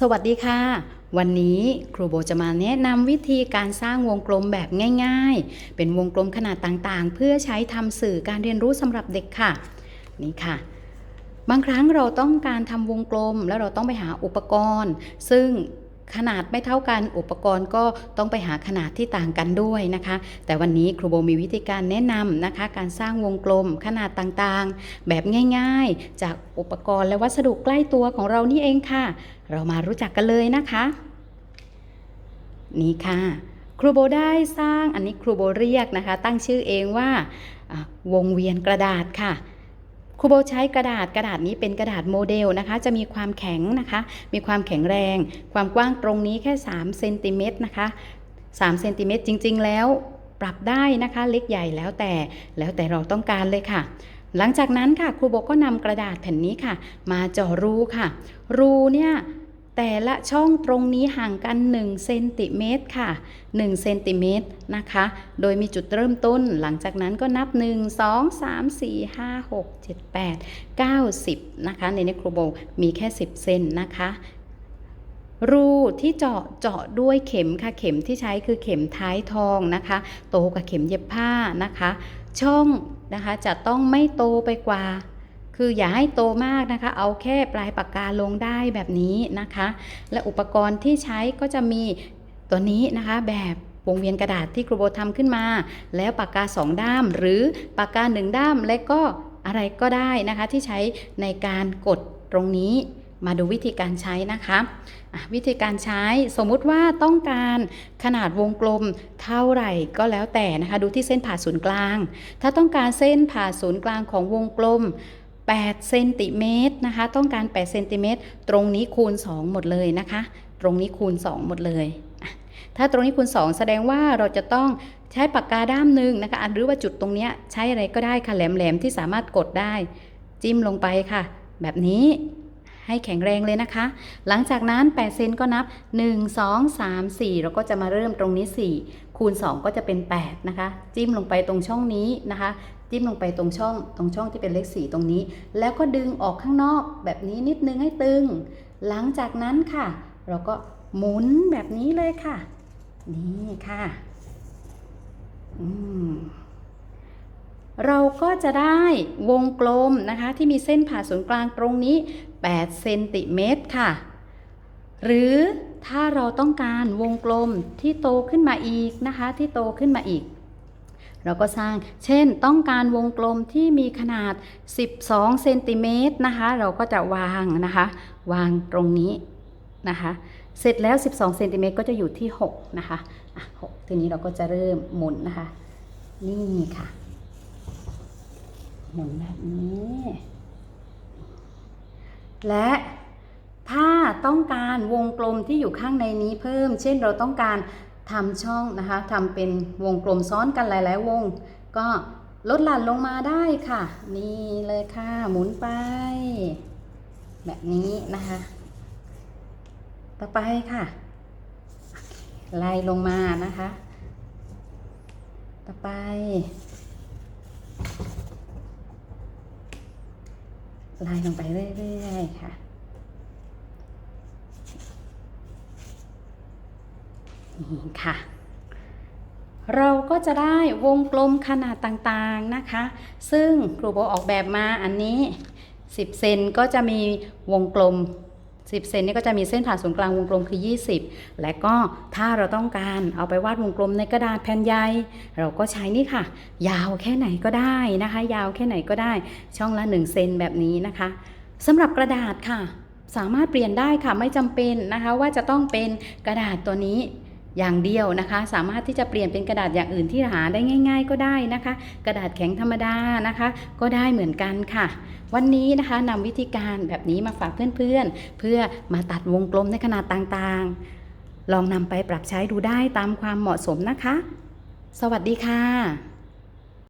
สวัสดีค่ะ วันนี้ครูโบจะมาแนะนำวิธีการสร้างวงกลมแบบง่าย ๆ เป็นวงกลมขนาดต่างๆ เพื่อใช้ทำสื่อการเรียนรู้สำหรับเด็กค่ะ นี่ค่ะ บางครั้งเราต้องการทำวงกลมแล้วเราต้องไปหาอุปกรณ์ ซึ่ง ขนาดไม่เท่ากันอุปกรณ์ก็ต้องไปหาขนาดที่ต่างกันด้วยนะคะ แต่วันนี้ครูโบมีวิธีการแนะนำนะคะ การสร้างวงกลมขนาดต่างๆ แบบง่ายๆ จากอุปกรณ์และวัสดุใกล้ตัวของเรานี่เองค่ะ เรามารู้จักกันเลยนะคะ นี่ค่ะครูโบได้สร้างอันนี้ครูโบเรียกนะคะ ตั้งชื่อเองว่าวงเวียนกระดาษค่ะ ครูโบใช้กระดาษกระดาษนี้เป็นกระดาษโมเดลนะคะ จะมีความแข็งนะคะ มีความแข็งแรง ความกว้างตรงนี้แค่3เซนติเมตรนะคะ3เซนติเมตรจริง ๆ แล้วปรับได้นะคะ เล็กใหญ่แล้วแต่แล้วแต่เราต้องการเลยค่ะ หลังจากนั้นค่ะครูโบก็นำกระดาษแผ่นนี้ค่ะ มาเจาะรูค่ะ รูเนี่ย แต่ละช่องตรงนี้ห่างกัน1เซนติเมตรค่ะ1เซนติเมตรนะคะ โดยมีจุดเริ่มต้น หลังจากนั้นก็นับ 1 2 3 4 5 6 7 8 9 10 นะคะ ในนี้ครูโบมีแค่ 10 เซนนะคะ รูที่เจาะเจาะด้วยเข็มค่ะ เข็มที่ใช้คือเข็มท้ายทองนะคะ โตกว่าเข็มเย็บผ้านะคะ ช่องนะคะจะต้องไม่โตไปกว่า คืออย่าให้โตมากนะคะ เอาแค่ปลายปากกาลงได้แบบนี้นะคะ และอุปกรณ์ที่ใช้ก็จะมีตัวนี้นะคะแบบวงเวียนกระดาษที่ครูโบทำขึ้นมา แล้วปากกาสองด้าม หรือปากกาหนึ่งด้ามและก็อะไรก็ได้นะคะ ที่ใช้ในการกดตรงนี้มาดูวิธีการใช้นะคะอะวิธีการใช้สมมุติว่าต้องการขนาดวงกลมเท่าไหร่ก็แล้วแต่นะคะ ดูที่เส้นผ่าศูนย์กลาง ถ้าต้องการเส้นผ่าศูนย์กลางของวงกลม 8เซนติเมตรนะคะ ต้องการ8เซนติเมตรตรงนี้คูณ 2 หมดเลยนะคะ ตรงนี้คูณ 2 หมดเลย ถ้าตรงนี้คูณ 2 แสดงว่าเราจะต้องใช้ปากกาด้ามหนึ่งนะคะหรือว่าจุดตรงนี้ใช้อะไรก็ได้ค่ะแหลมๆที่สามารถกดได้ จิ้มลงไปค่ะ แบบนี้ให้แข็งแรงเลยนะคะ หลังจากนั้น8เซนก็นับ 1 2 3 4 เราก็จะมาเริ่มตรงนี้ 4 คูณ 2 ก็จะเป็น 8 นะคะ จิ้มลงไปตรงช่องนี้นะคะ จิ้มลงไปตรงช่องตรงช่องที่เป็นเลข4ตรงนี้ แล้วก็ดึงออกข้างนอกแบบนี้นิดนึงให้ตึง หลังจากนั้นค่ะ เราก็หมุนแบบนี้เลยค่ะ นี่ค่ะอืมเราก็จะได้วงกลมนะคะ ที่มีเส้นผ่าศูนย์กลางตรงนี้8เซนติเมตรค่ะ หรือถ้าเราต้องการวงกลมที่โตขึ้นมาอีกนะคะ ที่โตขึ้นมาอีก เราก็สร้าง เช่น ต้องการวงกลมที่มีขนาด 12 เซนติเมตรนะคะ เราก็จะวางนะคะ วางตรงนี้นะคะ เสร็จแล้ว 12 เซนติเมตรก็จะอยู่ที่ 6 นะคะอะ6ทีนี้เราก็จะเริ่มหมุนนะคะ นี่ค่ะ หมุนแบบนี้ และถ้าต้องการวงกลมที่อยู่ข้างในนี้เพิ่ม เช่นเราต้องการ ทำช่องนะคะทำเป็นวงกลมซ้อนกันหลาย ๆ วง ก็ลดหลั่นลงมาได้ค่ะ นี่เลยค่ะ หมุนไป แบบนี้นะคะ ต่อไปค่ะไล่ลงมานะคะ ต่อไป ไล่ลงไปเรื่อยๆค่ะ นี่ค่ะ เราก็จะได้วงกลมขนาดต่างๆนะคะ ซึ่งครูโบออกแบบมาอันนี้ 10 เซนก็จะมีวงกลม 10 เซนนี่ก็จะมีเส้นผ่าศูนย์กลางวงกลมคือ 20 และก็ถ้าเราต้องการเอาไปวาดวงกลมในกระดาษแผ่นใหญ่เราก็ใช้นี่ค่ะ ยาวแค่ไหนก็ได้นะคะ ยาวแค่ไหนก็ได้ ช่องละ 1 เซนแบบนี้นะคะสำหรับกระดาษค่ะสามารถเปลี่ยนได้ค่ะไม่จำเป็นนะคะ ว่าจะต้องเป็นกระดาษตัวนี้ อย่างเดียวนะคะ สามารถที่จะเปลี่ยนเป็นกระดาษอย่างอื่นที่หาได้ง่าย ๆ ก็ได้นะคะ กระดาษแข็งธรรมดานะคะ ก็ได้เหมือนกันค่ะ วันนี้นะคะนำวิธีการแบบนี้มาฝากเพื่อนๆ เพื่อมาตัดวงกลมในขนาดต่างๆ ลองนำไปปรับใช้ดูได้ตามความเหมาะสมนะคะ สวัสดีค่ะ